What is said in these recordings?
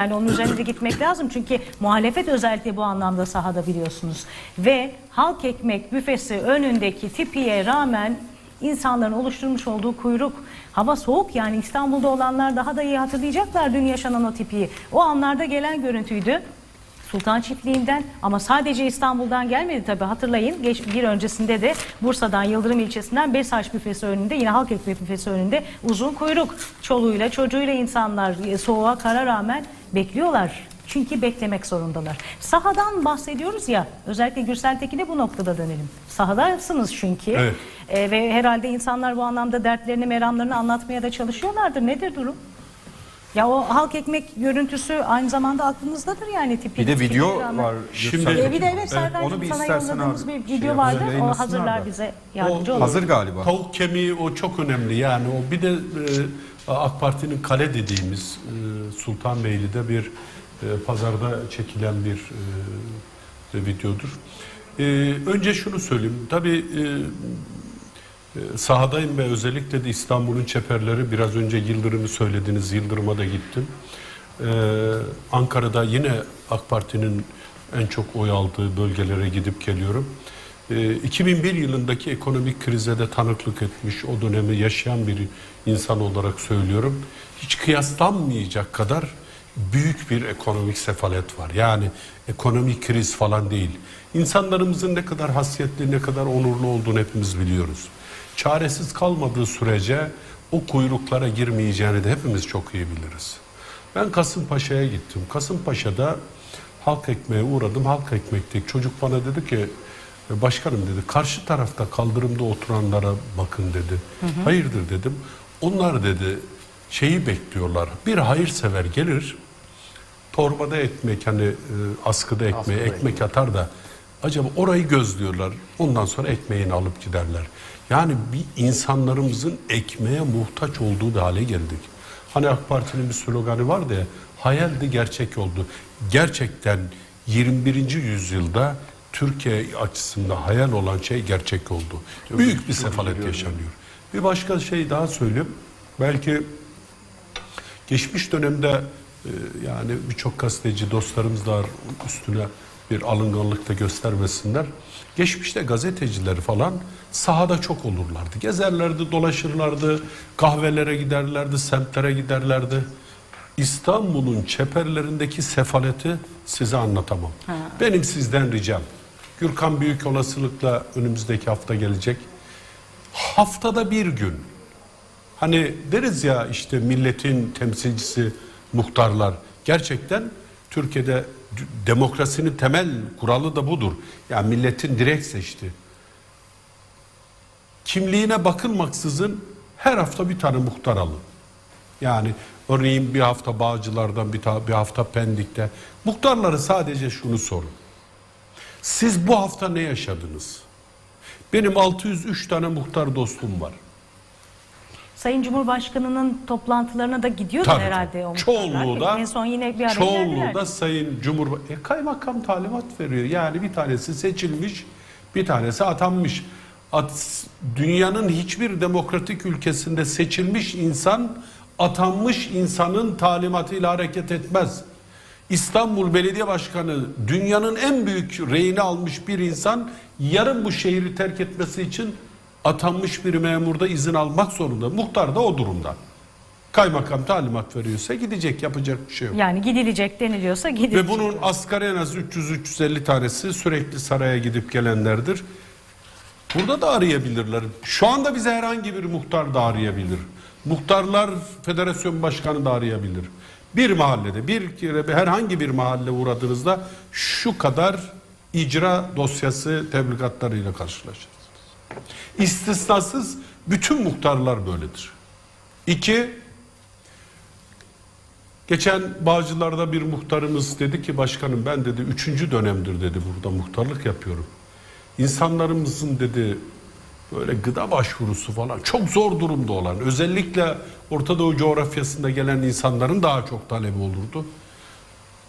Yani onun üzerinde gitmek lazım çünkü muhalefet özellikle bu anlamda sahada biliyorsunuz. Ve halk ekmek büfesi önündeki tipiye rağmen insanların oluşturmuş olduğu kuyruk hava soğuk yani İstanbul'da olanlar daha da iyi hatırlayacaklar dün yaşanan o tipiyi. O anlarda gelen görüntüydü. Sultan Çiftliği'nden ama sadece İstanbul'dan gelmedi tabii hatırlayın. Geç, bir öncesinde de Bursa'dan Yıldırım ilçesinden Besaç büfesi önünde yine halk ekmek büfesi önünde uzun kuyruk. Çoluğuyla çocuğuyla insanlar e, soğuğa kara rağmen bekliyorlar. Çünkü beklemek zorundalar. Sahadan bahsediyoruz ya özellikle Gürsel Tekin'e bu noktada dönelim. Sahadasınız çünkü. Evet. E, ve herhalde insanlar bu anlamda dertlerini meramlarını anlatmaya da çalışıyorlardır. Nedir durum? Ya o halk ekmek görüntüsü aynı zamanda aklımızdadır yani tipi. Bir de video rağmen. var. Şimdi- E, bir de evet Serdar'cığım onu bir sana istersen yolladığımız abi, bir şey video vardı. o yayınlasınlar hazırlar da. bize yardımcı O- olur. Hazır galiba. Tavuk kemiği o çok önemli yani o bir de e, AK Parti'nin kale dediğimiz e, Sultanbeyli'de bir e, pazarda çekilen bir e, videodur. E, önce şunu söyleyeyim tabii e, sahadayım ve özellikle de İstanbul'un çeperleri biraz önce Yıldırım'ı söylediniz Yıldırım'a da gittim. E, Ankara'da yine AK Parti'nin en çok oy aldığı bölgelere gidip geliyorum. E, 2001 yılındaki ekonomik krize de tanıklık etmiş, o dönemi yaşayan bir insan olarak söylüyorum. Hiç kıyaslanmayacak kadar büyük bir ekonomik sefalet var. Yani ekonomik kriz falan değil. İnsanlarımızın ne kadar hasiyetli, ne kadar onurlu olduğunu hepimiz biliyoruz. Çaresiz kalmadığı sürece o kuyruklara girmeyeceğini de hepimiz çok iyi biliriz. Ben Kasımpaşa'ya gittim. Kasımpaşa'da halk ekmeğe uğradım. Halk ekmekteki çocuk bana dedi ki başkanım dedi karşı tarafta kaldırımda oturanlara bakın dedi. Hayırdır dedim. Onlar dedi şeyi bekliyorlar. Bir hayırsever gelir torbada ekmek hani e, askıda ekmeği ekmek atar da acaba orayı gözlüyorlar. Ondan sonra ekmeğini alıp giderler. Yani bir insanlarımızın ekmeğe muhtaç olduğu bir hale geldik. Hani AK Parti'nin bir sloganı vardı ya hayaldi gerçek oldu. Gerçekten 21. yüzyılda Türkiye açısından hayal olan şey gerçek oldu. Büyük bir sefalet yaşanıyor. Bir başka şey daha söyleyeyim. Belki Geçmiş dönemde e, yani birçok gazeteci dostlarımız da üstüne bir alınganlık da göstermesinler. Geçmişte gazeteciler falan sahada çok olurlardı. Gezerlerdi, dolaşırlardı, kahvelere giderlerdi, semtlere giderlerdi. İstanbul'un çeperlerindeki sefaleti size anlatamam. Benim sizden ricam. Gürkan büyük olasılıkla önümüzdeki hafta gelecek. Haftada bir gün Hani deriz ya işte milletin temsilcisi muhtarlar. Gerçekten Türkiye'de demokrasinin temel kuralı da budur. Yani milletin direkt seçti. Kimliğine bakılmaksızın her hafta bir tane muhtar alın. Yani örneğin bir hafta Bağcılar'dan bir, bir hafta Pendik'te. Muhtarları sadece şunu sorun. Siz bu hafta ne yaşadınız? Benim 603 tane muhtar dostum var. Sayın Cumhurbaşkanı'nın toplantılarına da gidiyordu Tabii, herhalde o Çoğunluğu da En son yine bir çoğunluğu da Sayın Cumhurba e, kaymakam talimat veriyor. Yani bir tanesi seçilmiş, bir tanesi atanmış. At, dünyanın hiçbir demokratik ülkesinde seçilmiş insan atanmış insanın talimatıyla hareket etmez. İstanbul Belediye Başkanı dünyanın en büyük reyini almış bir insan yarın bu şehri terk etmesi için atanmış bir memurda izin almak zorunda. Muhtar da o durumda. Kaymakam talimat veriyorsa gidecek yapacak bir şey yok. Yani gidilecek deniliyorsa gidilecek. Ve bunun asgari en az 300-350 tanesi sürekli saraya gidip gelenlerdir. Burada da arayabilirler. Şu anda bize herhangi bir muhtar da arayabilir. Muhtarlar Federasyon Başkanı da arayabilir. Bir mahallede, bir kere herhangi bir mahalle uğradığınızda şu kadar icra dosyası tebligatlarıyla karşılaşırsınız. İstisnasız bütün muhtarlar böyledir. İki, Geçen Bağcılar'da bir muhtarımız dedi ki başkanım ben dedi üçüncü dönemdir dedi burada muhtarlık yapıyorum. İnsanlarımızın dedi böyle gıda başvurusu falan çok zor durumda olan özellikle Orta Doğu coğrafyasında gelen insanların daha çok talebi olurdu.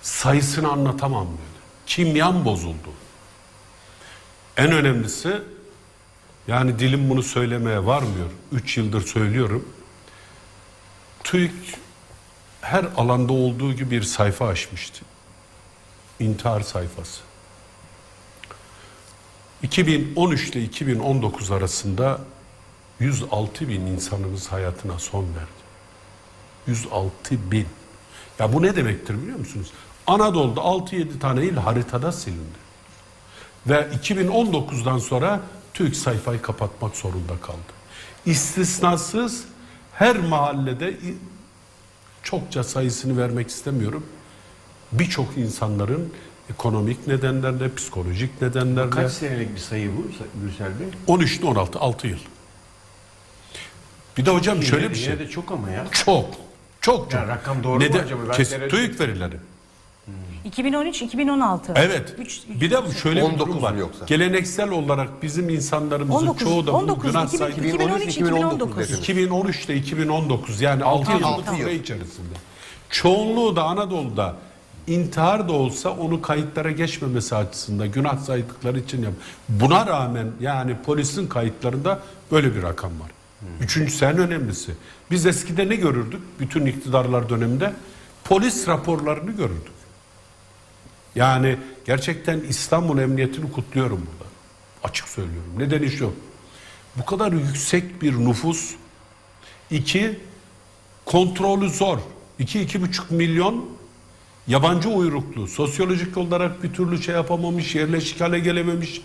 Sayısını anlatamam dedi. Kimyam bozuldu. En önemlisi yani dilim bunu söylemeye varmıyor. Üç yıldır söylüyorum. TÜİK her alanda olduğu gibi bir sayfa açmıştı. İntihar sayfası. 2013 ile 2019 arasında 106 bin insanımız hayatına son verdi. 106 bin. Ya bu ne demektir biliyor musunuz? Anadolu'da 6-7 tane il haritada silindi. Ve 2019'dan sonra TÜİK sayfayı kapatmak zorunda kaldı. İstisnasız her mahallede çokça sayısını vermek istemiyorum. Birçok insanların ekonomik nedenlerle, psikolojik nedenlerle Kaç senelik bir sayı bu Gürsel Bey? 13 ile 16 6 yıl. Bir de hocam şöyle Yine- bir yine şey. de çok ama ya. Çok. Çok çok. Ya rakam doğru mu Neden? acaba? Ben Kes- seyrettim. TÜİK verileri. 2013-2016. Evet. Üç- bir de şöyle bir 19 durum var. yoksa? Geleneksel olarak bizim insanlarımızın 19, çoğu da bu 19, günah 2000, saygı 2013, 2019. 2013 ile 2019 yani 6 Altı- yıllık altı süre yıl. içerisinde. Çoğunluğu da Anadolu'da intihar da olsa onu kayıtlara geçmemesi açısından günah saydıkları için yap. Buna rağmen yani polisin kayıtlarında böyle bir rakam var. Üçüncüsü en önemlisi. Biz eskide ne görürdük? Bütün iktidarlar döneminde polis raporlarını görürdük. Yani gerçekten İstanbul Emniyetini kutluyorum burada. Açık söylüyorum. Nedeni şu. Bu kadar yüksek bir nüfus. iki kontrolü zor. İki, iki buçuk milyon yabancı uyruklu. Sosyolojik olarak bir türlü şey yapamamış, yerleşik hale gelememiş.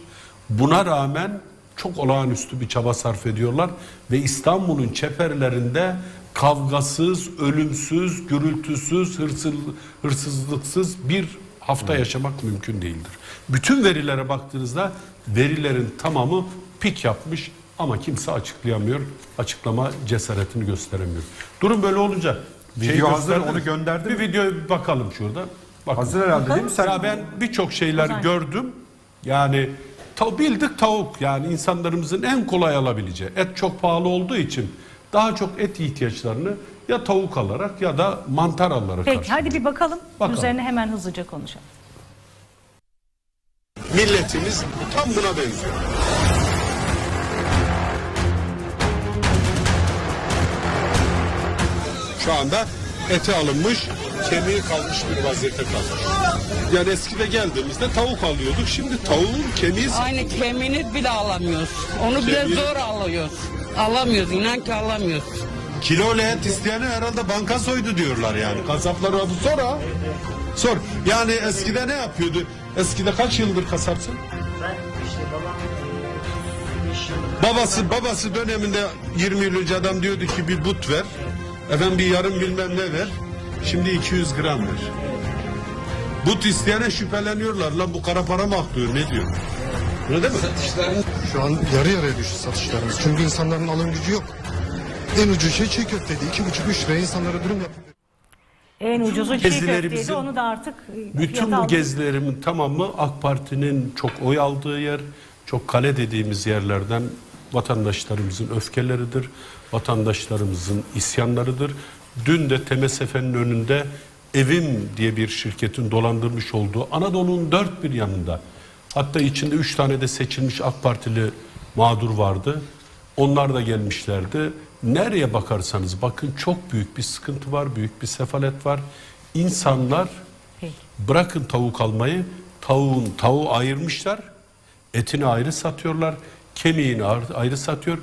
Buna rağmen çok olağanüstü bir çaba sarf ediyorlar. Ve İstanbul'un çeperlerinde kavgasız, ölümsüz, gürültüsüz, hırsız, hırsızlıksız bir hafta yaşamak mümkün değildir. Bütün verilere baktığınızda verilerin tamamı pik yapmış ama kimse açıklayamıyor. Açıklama cesaretini gösteremiyor. Durum böyle olunca Video hazır, onu gönderdim. Bir videoya bir bakalım şurada. Bakın. Hazır herhalde değil mi? Sen Ya ben birçok şeyler Ozan. gördüm. Yani ta, bildik tavuk yani insanlarımızın en kolay alabileceği. Et çok pahalı olduğu için daha çok et ihtiyaçlarını ya tavuk alarak ya da mantar alarak Peki karşılıyor. hadi bir bakalım. Bakalım. Üzerine hemen hızlıca konuşalım. Milletimiz tam buna benziyor. Şu anda eti alınmış, kemiği kalmış bir vaziyette kalmış. Yani eskide geldiğimizde tavuk alıyorduk. Şimdi tavuğun kemiği Aynı kemiğini bile alamıyoruz. Onu bile Kemiği- zor alıyoruz. Alamıyoruz. inan ki alamıyoruz. Kilo et isteyeni herhalde banka soydu diyorlar yani. Kasapları adı sor ha. Sor. Yani eskide ne yapıyordu? Eskide kaç yıldır kasapsın? Babası babası döneminde 20 yıl önce adam diyordu ki bir but ver. Efendim bir yarım bilmem ne ver. Şimdi 200 gram ver. But isteyene şüpheleniyorlar. Lan bu kara para mı aklıyor ne diyor? Öyle değil mi? Şu an yarı yarıya düştü satışlarımız. Çünkü insanların alım gücü yok. En ucuz şey çiğ köfteydi. İki buçuk üç liraya insanlara dürüm yapıyor. En ucuzu çiğ köfteydi. Onu da artık e, Bütün bu gezilerimin tamamı AK Parti'nin çok oy aldığı yer, çok kale dediğimiz yerlerden vatandaşlarımızın öfkeleridir, vatandaşlarımızın isyanlarıdır. Dün de TMSF'nin önünde Evim diye bir şirketin dolandırmış olduğu Anadolu'nun dört bir yanında hatta içinde üç tane de seçilmiş AK Partili mağdur vardı. Onlar da gelmişlerdi. Nereye bakarsanız bakın çok büyük bir sıkıntı var, büyük bir sefalet var. İnsanlar Peki. Bırakın tavuk almayı, tavuğun tavuğu ayırmışlar, etini ayrı satıyorlar, kemiğini ayrı, ayrı satıyor.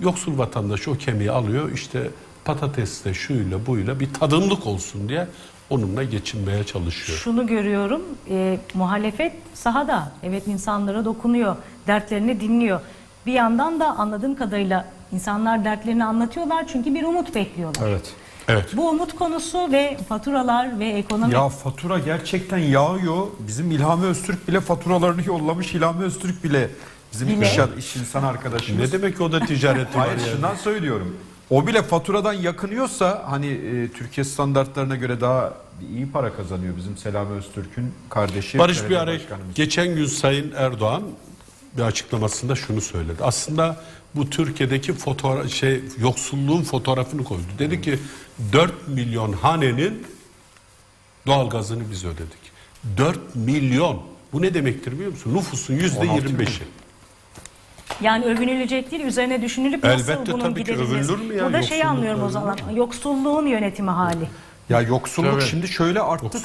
Yoksul vatandaş o kemiği alıyor, işte patatesle şuyla buyla bir tadımlık olsun diye onunla geçinmeye çalışıyor. Şunu görüyorum, e, muhalefet sahada, evet insanlara dokunuyor, dertlerini dinliyor. Bir yandan da anladığım kadarıyla insanlar dertlerini anlatıyorlar çünkü bir umut bekliyorlar. Evet. Evet. Bu umut konusu ve faturalar ve ekonomi Ya fatura gerçekten yağıyor. Bizim İlhami Öztürk bile faturalarını yollamış. İlhami Öztürk bile bizim Bile. iş, iş insan arkadaşımız. Ne demek o da ticareti var Hayır yani. şundan söylüyorum. O bile faturadan yakınıyorsa hani e, Türkiye standartlarına göre daha iyi para kazanıyor bizim Selami Öztürk'ün kardeşi. Barış bir ara geçen gün Sayın Erdoğan bir açıklamasında şunu söyledi. Aslında bu Türkiye'deki fotoğraf şey yoksulluğun fotoğrafını koydu. Dedi ki 4 milyon hanenin doğalgazını biz ödedik. 4 milyon. Bu ne demektir biliyor musun? Nüfusun yüzde 25'i. yani övünülecek değil, üzerine düşünülüp nasıl Elbette bunun tabii ki giderilmesi. övülür mü ya? Burada şeyi Yoksulluk anlıyorum o zaman, yoksulluğun yönetimi hali. Ya yoksulluk Evet. şimdi şöyle arttı